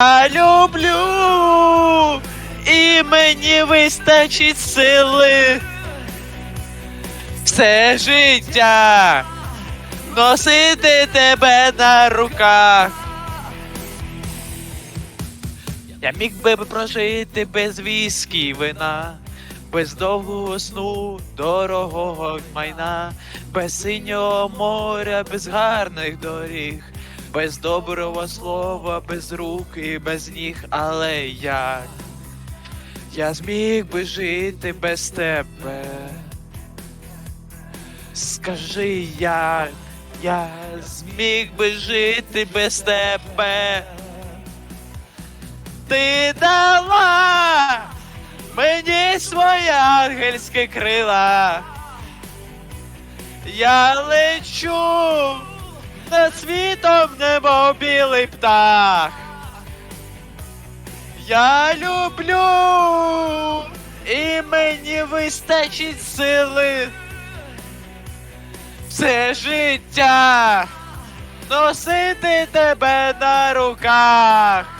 Я люблю, і мені вистачить сили. Все життя носити тебе на руках. Я міг би прожити без віскі вина, без довгого сну, дорогого майна, без синього моря, без гарних доріг, без доброго слова, без рук і без ніг, але як я зміг би жити без тебе. Скажи як я зміг би жити без тебе. Ти дала мені своє ангельське крила. Я лечу над світом, небо білий птах. Я люблю, і мені вистачить сили. Все життя носити тебе на руках.